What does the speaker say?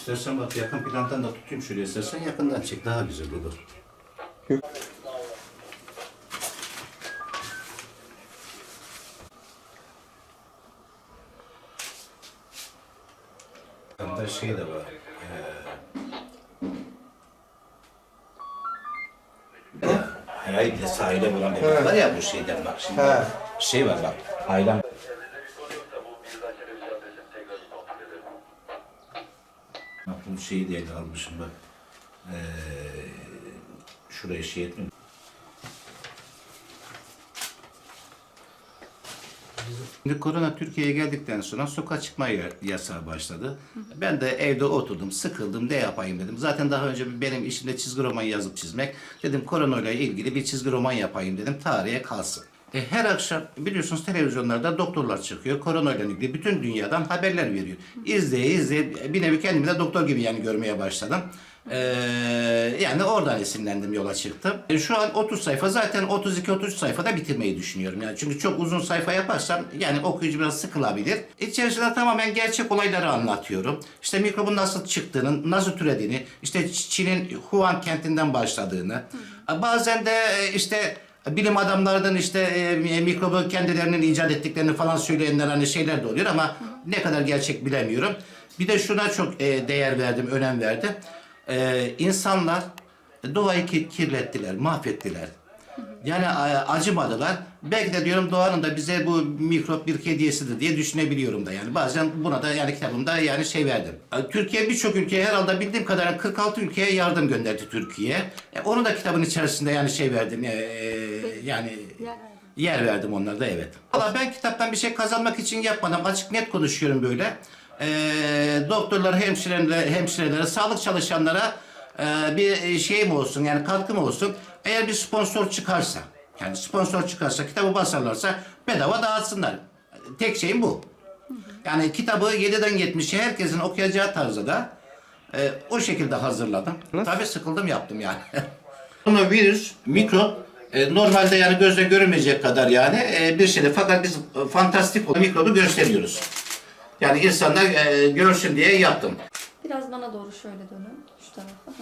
İstersen bak yakın plandan da tutayım şuraya istersen yakından çek daha güzel olur. Bunda şey de var. Ee, Hayır sahile vuran bir var ya bu şeyden bak şimdi. He. Şey var bak. Haylan Bu şeyi de ele almışım bak. Ee, şuraya şey etmiyor. Şimdi korona Türkiye'ye geldikten sonra sokağa çıkma ya- yasağı başladı. Ben de evde oturdum, sıkıldım, ne yapayım dedim. Zaten daha önce benim işimde çizgi roman yazıp çizmek. Dedim koronayla ilgili bir çizgi roman yapayım dedim, tarihe kalsın. E, her akşam biliyorsunuz televizyonlarda doktorlar çıkıyor. Koronayla ilgili bütün dünyadan haberler veriyor. İzleye izleye bir nevi kendimi de doktor gibi yani görmeye başladım. Ee, yani oradan esinlendim yola çıktım. E, şu an 30 sayfa zaten 32-33 sayfada bitirmeyi düşünüyorum. Yani çünkü çok uzun sayfa yaparsam yani okuyucu biraz sıkılabilir. İçerisinde tamamen gerçek olayları anlatıyorum. İşte mikrobun nasıl çıktığını, nasıl türediğini, işte Çin'in Wuhan kentinden başladığını. Bazen de e, işte bilim adamlarının işte e, mikrobu kendilerinin icat ettiklerini falan söyleyenler hani şeyler de oluyor ama ne kadar gerçek bilemiyorum. Bir de şuna çok e, değer verdim, önem verdim. E, insanlar doğayı ki- kirlettiler, mahvettiler. Yani e, acımadılar. Belki de diyorum doğanın da bize bu mikrop bir hediyesidir diye düşünebiliyorum da yani. Bazen buna da yani kitabımda yani şey verdim. E, Türkiye birçok ülkeye herhalde bildiğim kadarıyla 46 ülkeye yardım gönderdi Türkiye. E, onu da kitabın içerisinde yani şey verdim. e, yani yer verdim onlara da evet. Valla ben kitaptan bir şey kazanmak için yapmadım. Açık net konuşuyorum böyle. E, doktorlara, hemşirelere, hemşirelere, sağlık çalışanlara e, bir şeyim olsun yani katkım olsun. Eğer bir sponsor çıkarsa, yani sponsor çıkarsa, kitabı basarlarsa bedava dağıtsınlar. Tek şeyim bu. Yani kitabı 7'den 70'e herkesin okuyacağı tarzda da e, o şekilde hazırladım. Tabii sıkıldım yaptım yani. Bunu virüs, mikrop e, normalde yani gözle görünmeyecek kadar yani e, bir şeyde fakat biz e, fantastik olan mikrobu gösteriyoruz. Yani insanlar e, görsün diye yaptım. Biraz bana doğru şöyle dönün. Şu tarafa.